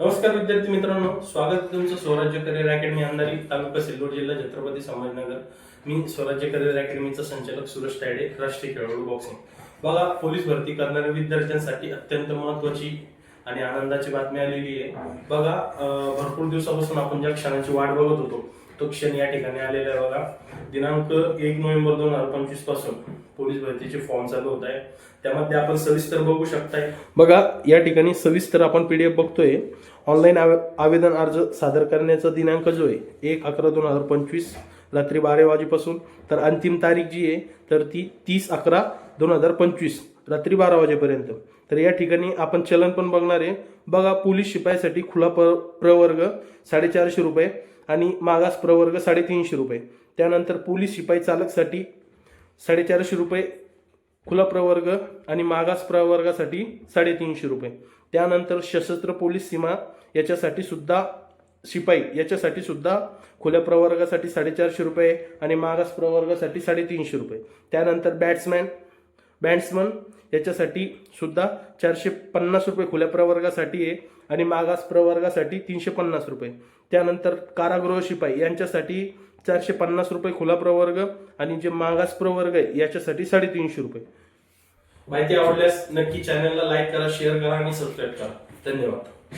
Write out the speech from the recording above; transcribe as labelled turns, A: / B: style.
A: नमस्कार विद्यार्थी मित्रांनो स्वागत तुमचं स्वराज्य करिअर अकॅडमी अंधारी तालुका सिल्लोड जिल्हा छत्रपती संभाजीनगर. मी स्वराज्य करिअर अकॅडमीचा संचालक सुरेश तायडे राष्ट्रीय खेळाडू बॉक्सिंग बघा पोलीस भरती करणाऱ्या विद्यार्थ्यांसाठी अत्यंत महत्वाची आणि आनंदाची बातमी आलेली आहे. बघा भरपूर दिवसापासून आपण ज्या क्षणाची वाट बघत होतो तो क्षण या ठिकाणी आलेला आहे बघा. दिनांक एक नोव्हेंबर दोन हजार पंचवीसपासून पोलीस भरतीचे फॉर्म चालू होत आहे. त्यामध्ये आपण सविस्तर बघू शकताय. बघा या ठिकाणी सविस्तर आपण पीडीएफ बघतोय. ऑनलाईन आवेदन अर्ज सादर करण्याचा दिनांक जो आहे एक अकरा दोन हजार पंचवीस. रात्री बारा वाजेपासून. तर अंतिम तारीख जी आहे तर ती तीस अकरा दोन हजार पंचवीस रात्री बारा वाजेपर्यंत. तर या ठिकाणी आपण चलन पण बघणार आहे. बघा पोलीस शिपायासाठी खुला प्र प्रवर्ग साडेचारशे रुपये आणि मागास प्रवर्ग साडेतीनशे रुपये. त्यानंतर पोलीस शिपाई चालकसाठी साडेचारशे रुपये खुला प्रवर्ग आणि मागास प्रवर्गासाठी साडेतीनशे रुपये. त्यानंतर सशस्त्र पोलीस सीमा याच्यासाठी सुद्धा शिपाई याच्यासाठी सुद्धा खुल्या प्रवर्गासाठी साडेचारशे रुपये आणि मागास प्रवर्गासाठी साडेतीनशे रुपये. त्यानंतर बॅट्समॅन बॅट्समन याच्यासाठी सुद्धा चारशे पन्नास रुपये खुल्या प्रवर्गासाठी आहे आणि मागास प्रवर्गासाठी तीनशे पन्नास रुपये. त्यानंतर कारागृह शिपाई यांच्यासाठी चारशे पन्नास रुपये खुला प्रवर्ग आणि जे मागास प्रवर्ग आहे याच्यासाठी साडेतीनशे रुपये. माहिती आवडल्यास नक्की चॅनलला लाईक करा शेअर करा आणि सबस्क्राईब करा. धन्यवाद.